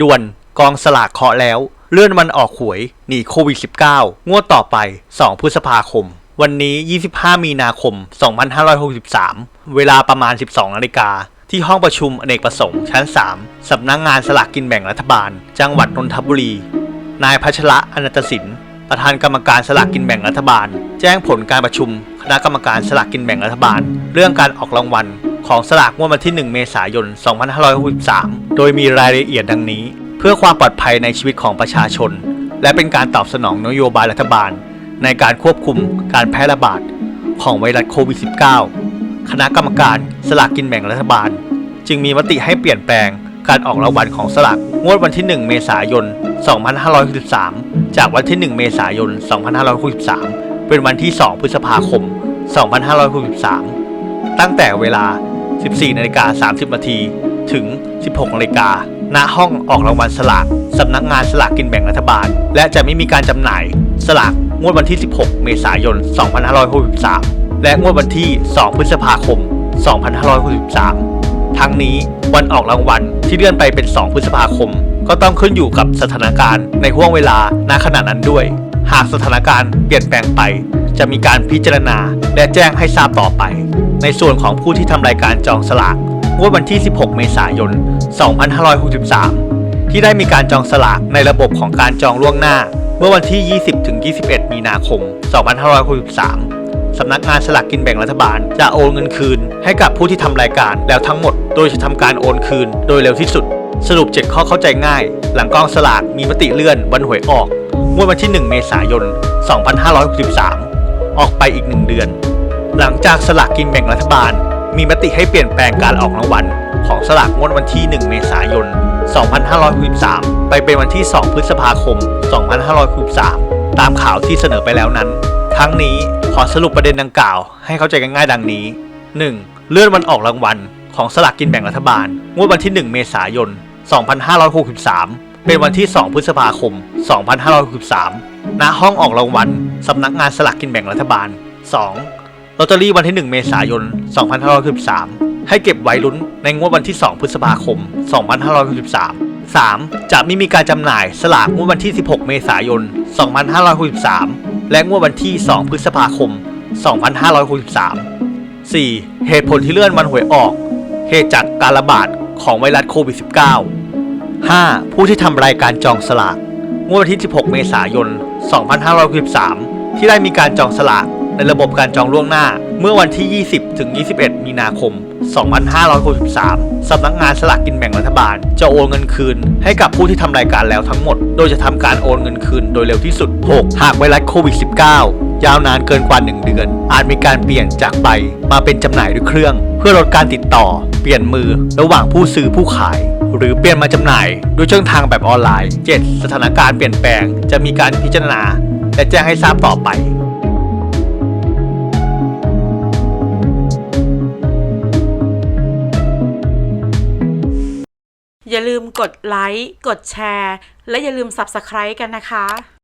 ด่วนกองสลากเคาะแล้ว เลื่อนวันออกหวยหนีโควิด -19 งวดต่อไป 2 พฤษภาคม วันนี้ 25 มีนาคม 2563 เวลาประมาณ 12นาฬิกาที่ห้องประชุมอเนกประสงค์ชั้น 3 สำนักงงานสลากกินแบ่งรัฐบาล จังหวัดนนทบุรี นายพัชระอนันตสิน ประธานกรรมการสลากกินแบ่งรัฐบาล แจ้งผลการประชุม คณะกรรมการสลากกินแบ่งรัฐบาล เรื่องการออกรางวัล ของสลากงวดวันที่ 1 เมษายน 2563 โดยมีรายละเอียดดังนี้ เพื่อความปลอดภัยในชีวิตของประชาชน และเป็นการตอบสนองนโยบายรัฐบาล ในการควบคุมการแพร่ระบาดของไวรัสโควิด -19 คณะกรรมการสลากกินแบ่งรัฐบาล จึงมีมติให้เปลี่ยนแปลงการออกรางวัลของสลากงวดวันที่ 1 เมษายน 2563 จากวันที่ 1 เมษายน 2563 เป็นวันที่ 2 พฤษภาคม 2563 ตั้งแต่เวลา 14นาฬิกา30นาทีถึง 16นาฬิกาณห้องออกรางวัลสลากสำนักงานสลากกินแบ่งรัฐบาล และจะไม่มีการจำหน่ายสลากงวดวันที่ 16 เมษายน 2563 และงวดวันที่ 2 พฤษภาคม 2563 ทั้งนี้วันออกรางวัลที่เลื่อนไปเป็น 2 พฤษภาคม ก็ต้องขึ้นอยู่กับสถานการณ์ในห่วงเวลาณขณะนั้นด้วย หากสถานการณ์เปลี่ยนแปลงไป จะมีการพิจารณาและแจ้งให้ทราบต่อไป ในส่วนของผู้ที่ทำรายการจองสลากงวดวันที่ 16 เมษายน 2563 ที่ได้มีการจองสลากในระบบของการจองล่วงหน้า เมื่อวันที่ 20-21 มีนาคม 2563สำนักงานสลากกินแบ่งรัฐบาลจะโอนเงินคืน ให้กับผู้ที่ทำรายการแล้วทั้งหมด โดยจะทำการโอนคืนโดยเร็วที่สุด สรุป 7 ข้อเข้าใจง่าย หลังกองสลากมีมติเลื่อนวันหวยออกงวดวันที่ 1 เมษายน 2563 ออกไปอีก 1 เดือน หลังจากสลากกินแบ่งรัฐบาล มีมติให้เปลี่ยนแปลงการออกรางวัลของสลากงวดวันที่ 1 เมษายน 2563 ไปเป็นวันที่ 2 พฤษภาคม 2563 ตามข่าวที่เสนอไปแล้วนั้น ทั้งนี้ขอสรุปประเด็นดังกล่าว ให้เข้าใจกันง่ายดังนี้ 1. เลื่อนวันออกรางวัลของสลากกินแบ่งรัฐบาล งวดวันที่ 1 เมษายน 2563 เป็นวันที่ 2 พฤษภาคม 2563 ณ ห้องออกรางวัลสำนักงานสลากกินแบ่งรัฐบาล 2. ลอตเตอรี่วันที่ 1 เมษายน 2563 ให้เก็บไว้ลุ้นในงวดวันที่ 2 พฤษภาคม 2563 3. จะไม่มีการจำหน่ายสลากงวดวันที่ 16 เมษายน 2563 และงวดวันที่ 2 พฤษภาคม 2563 4. เหตุผลที่เลื่อนวันหวยออก เหตุจากการระบาดของไวรัสโควิด -19 5. ผู้ที่ทำรายการจองสลากงวดวันที่ 16 เมษายน 2563 ที่ได้มีการจองสลากในระบบการจองล่วงหน้า เมื่อวันที่ 20 ถึง 21 มีนาคม 2563 สำนักงานสลากกินแบ่งรัฐบาล จะโอนเงินคืน ให้กับผู้ที่ทำรายการแล้วทั้งหมด โดยจะทำการโอนเงินคืนโดยเร็วที่สุด 6. หากไวรัสโควิด -19 ยาวนานเกินกว่า 1 เดือน อาจมีการเปลี่ยนจากใบมาเป็นจำหน่ายด้วยเครื่อง เพื่อลดการติดต่อ เปลี่ยนมือ ระหว่างผู้ซื้อผู้ขาย หรือเปลี่ยนมาจำหน่ายด้วยช่องทางแบบออนไลน์ 7. สถานการณ์เปลี่ยนแปลงจะมีการพิจารณา และแจ้งให้ทราบต่อไป อย่าลืมกดไลค์ กดแชร์ และอย่าลืม Subscribe กันนะคะ